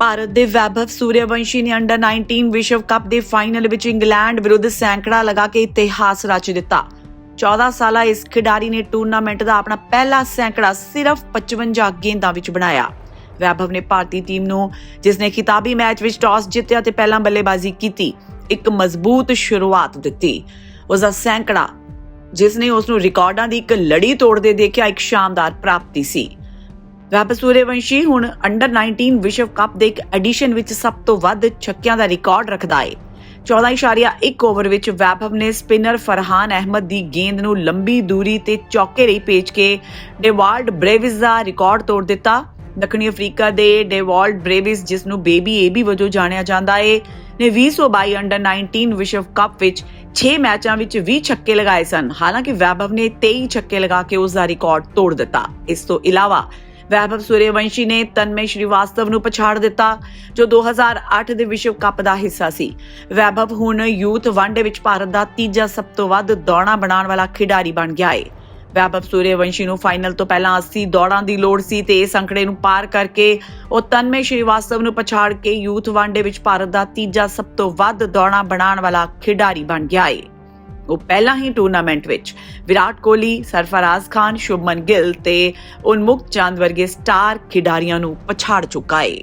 ਭਾਰਤ ਦੇ ਵੈਭਵ ਸੂਰਿਆਵੰਸ਼ੀ ਨੇ ਅੰਡਰ 19 ਵਿਸ਼ਵ ਕੱਪ ਦੇ ਫਾਈਨਲ ਵਿੱਚ ਇੰਗਲੈਂਡ ਵਿਰੁੱਧ ਸੈਂਕੜਾ ਲਗਾ ਕੇ ਇਤਿਹਾਸ ਰਚ ਦਿੱਤਾ। 14 ਸਾਲਾ ਇਸ ਖਿਡਾਰੀ ਨੇ ਟੂਰਨਾਮੈਂਟ ਦਾ ਆਪਣਾ ਪਹਿਲਾ ਸੈਂਕੜਾ ਸਿਰਫ 55 ਗੇਂਦਾਂ ਵਿੱਚ ਬਣਾਇਆ। ਵੈਭਵ ਨੇ ਭਾਰਤੀ ਟੀਮ ਨੂੰ, ਜਿਸ ਨੇ ਖਿਤਾਬੀ ਮੈਚ ਵਿੱਚ ਟਾਸ ਜਿੱਤਿਆ ਤੇ ਪਹਿਲਾਂ ਬੱਲੇਬਾਜ਼ੀ ਕੀਤੀ, ਇੱਕ ਮਜ਼ਬੂਤ ਸ਼ੁਰੂਆਤ ਦਿੱਤੀ। ਉਸ ਦਾ ਸੈਂਕੜਾ, ਜਿਸ ਨੇ ਉਸ ਨੂੰ ਰਿਕਾਰਡਾਂ ਦੀ ਇੱਕ ਲੜੀ ਤੋੜਦੇ ਦੇਖਿਆ ਇੱਕ ਸ਼ਾਨਦਾਰ ਪ੍ਰਾਪਤੀ ਸੀ। ਵੈਭਵ ਸੂਰਯਵੰਸ਼ੀ ਹੁਣ ਅੰਡਰ 19 ਵਿਸ਼ਵ ਕੱਪ ਦੇ ਇੱਕ ਐਡੀਸ਼ਨ ਵਿੱਚ ਸਭ ਤੋਂ ਵੱਧ ਛੱਕਿਆਂ ਦਾ ਰਿਕਾਰਡ ਰੱਖਦਾ ਹੈ 14.1 ਓਵਰ ਵਿੱਚ ਵੈਭਵ ਨੇ ਸਪਿਨਰ ਫਰਹਾਨ ਅਹਿਮਦ ਦੀ ਗੇਂਦ ਨੂੰ ਲੰਬੀ ਦੂਰੀ ਤੇ ਚੌਕੇ ਲਈ ਭੇਜ ਕੇ ਡੇਵਾਲਡ ਬ੍ਰੇਵਿਸ ਦਾ ਰਿਕਾਰਡ ਤੋੜ ਦਿੱਤਾ। ਦੱਖਣੀ ਅਫਰੀਕਾ ਦੇ ਡੇਵਾਲਡ ਬ੍ਰੇਵਿਸ, ਜਿਸ ਨੂੰ ਬੇਬੀ ਏਬੀ ਵਜੋਂ ਜਾਣਿਆ ਜਾਂਦਾ ਏ, ਨੇ 2022 ਅੰਡਰ 19 ਵਿਸ਼ਵ ਕੱਪ ਵਿੱਚ 6 ਮੈਚਾਂ ਵਿੱਚ 20 ਛੱਕੇ ਲਗਾਏ ਸਨ। ਹਾਲਾਂਕਿ ਵੈਭਵ ਨੇ 23 ਛੱਕੇ ਲਗਾ ਕੇ ਉਸ ਦਾ ਰਿਕਾਰਡ ਤੋੜ ਦਿੱਤਾ। ਇਸ ਤੋਂ ਇਲਾਵਾ ਵੈਭਵ ਸੂਰਯਵੰਸ਼ੀ ਨੇ ਤਨਮੇ ਸ਼੍ਰੀਵਾਸਤਵ ਨੂੰ ਪਛਾੜ ਦਿੱਤਾ, ਜੋ 2008 ਦੇ ਵਿਸ਼ਵ ਕੱਪ ਦਾ ਹਿੱਸਾ ਸੀ। ਵੈਭਵ ਹੁਣ ਯੂਥ ਵਨਡੇ ਵਿੱਚ ਭਾਰਤ ਦਾ ਤੀਜਾ ਸਭ ਤੋਂ ਵੱਧ ਦੌੜਾਂ ਬਣਾਉਣ ਵਾਲਾ ਖਿਡਾਰੀ ਬਣ ਗਿਆ ਹੈ ਵੈਭਵ ਸੂਰਯਵੰਸ਼ੀ ਨੂੰ ਫਾਈਨਲ ਤੋਂ ਪਹਿਲਾਂ 80 ਦੌੜਾਂ ਦੀ ਲੋੜ ਸੀ ਤੇ ਇਸ ਅੰਕੜੇ ਨੂੰ ਪਾਰ ਕਰਕੇ ਉਹ ਤਨਮੇ ਸ਼੍ਰੀਵਾਸਤਵ ਨੂੰ ਪਛਾੜ ਕੇ ਯੂਥ ਵਨਡੇ ਵਿੱਚ ਭਾਰਤ ਦਾ ਤੀਜਾ ਸਭ ਤੋਂ ਵੱਧ ਦੌੜਾਂ ਬਣਾਉਣ ਵਾਲਾ ਖਿਡਾਰੀ ਬਣ ਗਿਆ ਹੈ ਉਹ ਪਹਿਲਾਂ ਹੀ ਟੂਰਨਾਮੈਂਟ ਵਿੱਚ। ਵਿਰਾਟ ਕੋਹਲੀ, ਸਰਫਰਾਜ਼ ਖਾਨ, ਸ਼ੁਭਮਨ ਗਿੱਲ ਤੇ ਉਨਮੁਕਤ ਚੰਦ ਵਰਗੇ ਸਟਾਰ ਖਿਡਾਰੀਆਂ ਨੂੰ ਪਛਾੜ ਚੁੱਕਾ ਹੈ